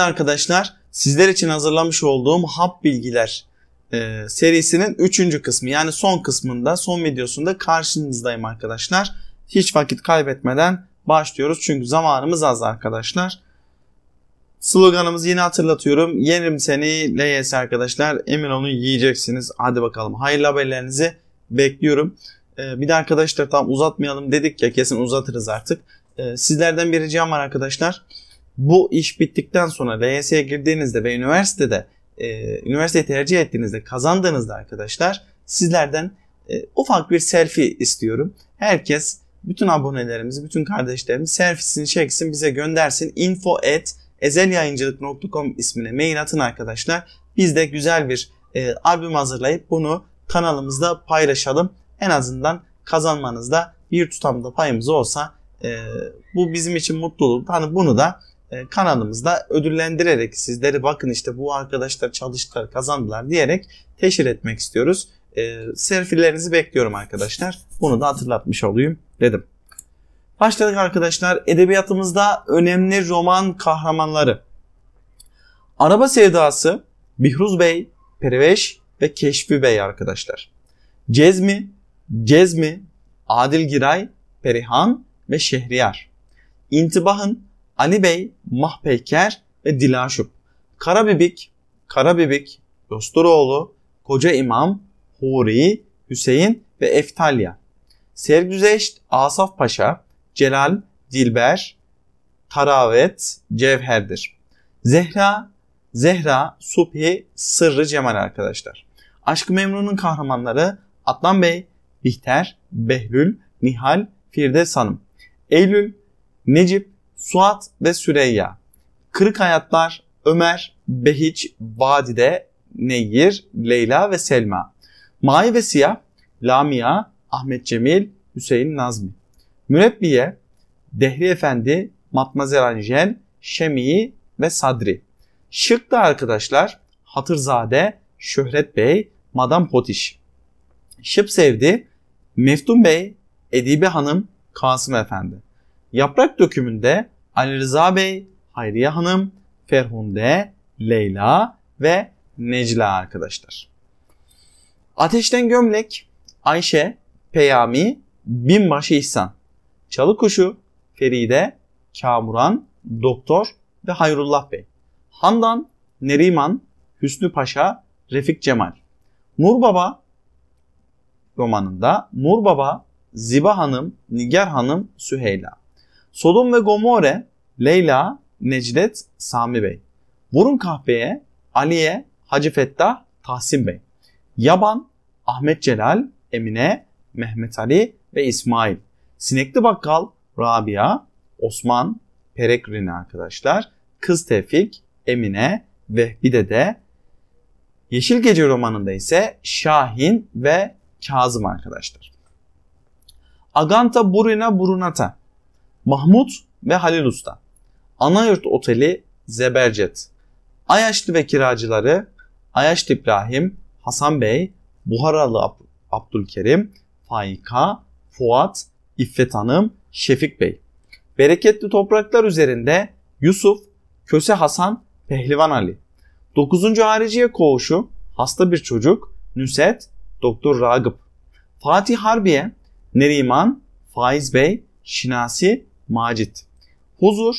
arkadaşlar sizler için hazırlamış olduğum hap bilgiler e, serisinin 3. kısmı yani son kısmında son videosunda karşınızdayım arkadaşlar. Hiç vakit kaybetmeden başlıyoruz çünkü zamanımız az arkadaşlar. Sloganımızı yine hatırlatıyorum. Yerim seni LYS arkadaşlar. Emin olun yiyeceksiniz. Hadi bakalım. Hayırlı haberlerinizi bekliyorum. Ee, bir de arkadaşlar tam uzatmayalım dedik ya kesin uzatırız artık. Ee, sizlerden bir ricam var arkadaşlar. Bu iş bittikten sonra LYS'ye girdiğinizde ve üniversitede e, üniversiteyi tercih ettiğinizde kazandığınızda arkadaşlar sizlerden e, ufak bir selfie istiyorum. Herkes bütün abonelerimiz, bütün kardeşlerimiz selfiesini çeksin bize göndersin. info at ezelyayıncılık.com ismine mail atın arkadaşlar. Biz de güzel bir e, albüm hazırlayıp bunu kanalımızda paylaşalım. En azından kazanmanızda bir tutamda payımız olsa e, bu bizim için mutluluk. Hani bunu da kanalımızda ödüllendirerek sizleri bakın işte bu arkadaşlar çalıştılar kazandılar diyerek teşhir etmek istiyoruz. E, selfie'lerinizi bekliyorum arkadaşlar. Bunu da hatırlatmış olayım dedim. Başladık arkadaşlar. Edebiyatımızda önemli roman kahramanları. Araba Sevdası, Bihruz Bey, Periveş ve Keşfi Bey arkadaşlar. Cezmi, Cezmi, Adil Giray, Perihan ve Şehriyar. İntibahın Ali Bey, Mahpeyker ve Dilaşup. Karabibik, Karabibik, Dosturoğlu, Koca İmam, Huri, Hüseyin ve Eftalya. Sergüzeşt, Asaf Paşa, Celal, Dilber, Taravet, Cevher'dir. Zehra, Zehra, Subhi, Sırrı Cemal arkadaşlar. Aşk-ı Memnun'un kahramanları Adnan Bey, Bihter, Behlül, Nihal, Firdevs Hanım. Eylül, Necip, Suat ve Süreyya. Kırık Hayatlar, Ömer, Behiç, Vadide, Neyir, Leyla ve Selma. Mavi ve Siyah, Lamia, Ahmet Cemil, Hüseyin Nazmi. Mürebbiye, Dehri Efendi, Matmazel Angel, Şemii ve Sadri. Şık da arkadaşlar Hatırzade, Şöhret Bey, Madam Potiş. Şıp sevdi Meftun Bey, Edibe Hanım, Kasım Efendi. Yaprak dökümünde Ali Rıza Bey, Hayriye Hanım, Ferhunde, Leyla ve Necla arkadaşlar. Ateşten Gömlek, Ayşe, Peyami, Binbaşı İhsan. Çalı Kuşu, Feride, Kamuran, Doktor ve Hayrullah Bey. Handan, Neriman, Hüsnü Paşa, Refik Cemal. Nur Baba romanında Nur Baba, Ziba Hanım, Nigar Hanım, Süheyla. Sodom ve Gomorre, Leyla, Necdet, Sami Bey. Vurun Kahveye, Aliye, Hacı Fettah, Tahsin Bey. Yaban, Ahmet Celal, Emine, Mehmet Ali ve İsmail. Sinekli Bakkal, Rabia, Osman, Peregrini arkadaşlar. Kız Tevfik, Emine, Vehbi Dede. Yeşil Gece romanında ise Şahin ve Kazım arkadaşlar. Aganta Burina Burunata, Mahmut ve Halil Usta. Anayurt Oteli Zebercet. Ayaşlı ve kiracıları Ayaşlı İbrahim, Hasan Bey, Buharalı Ab Abdülkerim, Faika, Fuat, İffet Hanım, Şefik Bey. Bereketli topraklar üzerinde Yusuf, Köse Hasan, Pehlivan Ali. 9. Hariciye koğuşu, hasta bir çocuk, Nüset, Doktor Ragıp. Fatih Harbiye, Neriman, Faiz Bey, Şinasi, Macit. Huzur,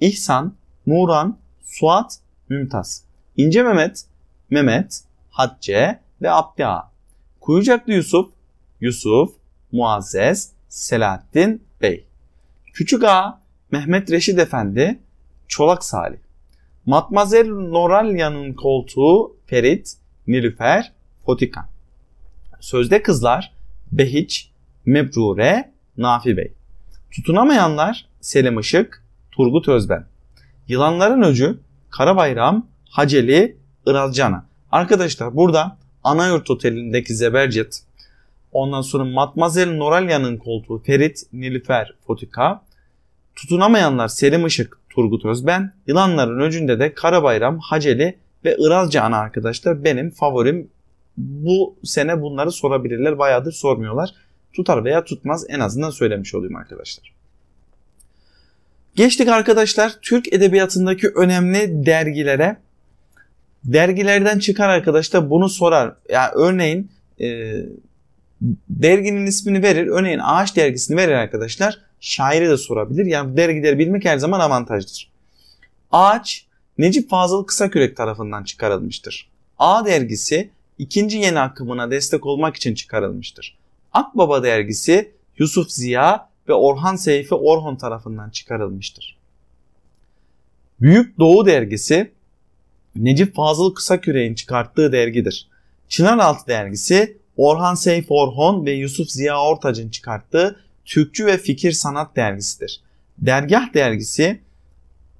İhsan, Muran, Suat, Mümtaz. İnce Mehmet, Mehmet, Hatice ve Abdi Ağa. Kuyucaklı Yusuf, Yusuf, Muazzez, Selahattin Bey. Küçük Ağa, Mehmet Reşit Efendi, Çolak Salih. Matmazel Noralya'nın koltuğu Ferit, Nilüfer, Fotikan. Sözde kızlar Behiç, Mebrure, Nafi Bey. Tutunamayanlar Selim Işık, Turgut Özben. Yılanların öcü Karabayram, Haceli, Iralcana. Arkadaşlar burada Anayurt Oteli'ndeki Zebercet, ondan sonra Matmazel Noralya'nın koltuğu Ferit, Nilüfer, Fotika, tutunamayanlar Selim Işık, Turgut Özben, yılanların öcünde de Karabayram, Haceli ve Iralca arkadaşlar benim favorim. Bu sene bunları sorabilirler. Bayağıdır sormuyorlar. Tutar veya tutmaz en azından söylemiş olayım arkadaşlar. Geçtik arkadaşlar Türk Edebiyatı'ndaki önemli dergilere. Dergilerden çıkar arkadaşlar bunu sorar. Ya yani örneğin e, derginin ismini verir. Örneğin Ağaç dergisini verir arkadaşlar. Şairi de sorabilir. Yani dergileri bilmek her zaman avantajdır. Ağaç Necip Fazıl Kısakürek tarafından çıkarılmıştır. A dergisi ikinci yeni akımına destek olmak için çıkarılmıştır. Akbaba dergisi Yusuf Ziya ve Orhan Seyfi Orhon tarafından çıkarılmıştır. Büyük Doğu dergisi Necip Fazıl Kısakürek'in çıkarttığı dergidir. Çınaraltı dergisi Orhan Seyfi Orhon ve Yusuf Ziya Ortaç'ın çıkarttığı Türkçü ve Fikir Sanat dergisidir. Dergah dergisi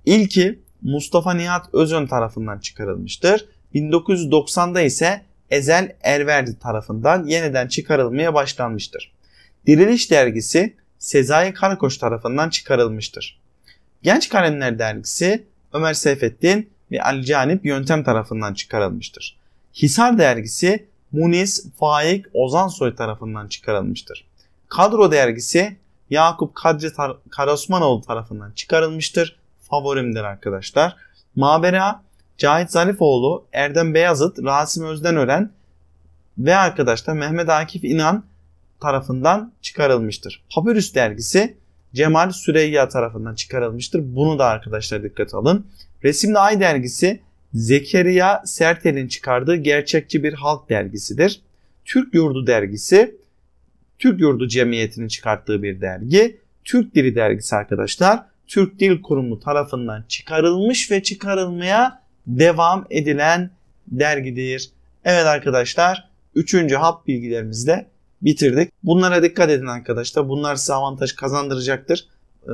ilki Mustafa Nihat Özön tarafından çıkarılmıştır. 1990'da ise Ezel Erverdi tarafından yeniden çıkarılmaya başlanmıştır. Diriliş dergisi Sezai Karakoç tarafından çıkarılmıştır. Genç Kalemler dergisi Ömer Seyfettin ve Ali Canip Yöntem tarafından çıkarılmıştır. Hisar dergisi Muniz Faik Ozansoy tarafından çıkarılmıştır. Kadro dergisi Yakup Kadri Tar- Karosmanoğlu tarafından çıkarılmıştır. Favorimdir arkadaşlar. Mabera Cahit Zarifoğlu, Erdem Beyazıt, Rasim Özdenören ve arkadaşlar Mehmet Akif İnan tarafından çıkarılmıştır. Papyrus dergisi Cemal Süreyya tarafından çıkarılmıştır. Bunu da arkadaşlar dikkat alın. Resimli Ay dergisi Zekeriya Sertel'in çıkardığı gerçekçi bir halk dergisidir. Türk Yurdu dergisi Türk Yurdu Cemiyeti'nin çıkarttığı bir dergi. Türk Dili dergisi arkadaşlar Türk Dil Kurumu tarafından çıkarılmış ve çıkarılmaya devam edilen dergidir. Evet arkadaşlar 3. hap bilgilerimizle bitirdik. Bunlara dikkat edin arkadaşlar. Bunlar size avantaj kazandıracaktır. Ee,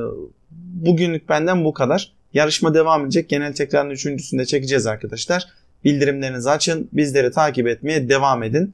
bugünlük benden bu kadar. Yarışma devam edecek. Genel tekrarın üçüncüsünde çekeceğiz arkadaşlar. Bildirimlerinizi açın. Bizleri takip etmeye devam edin.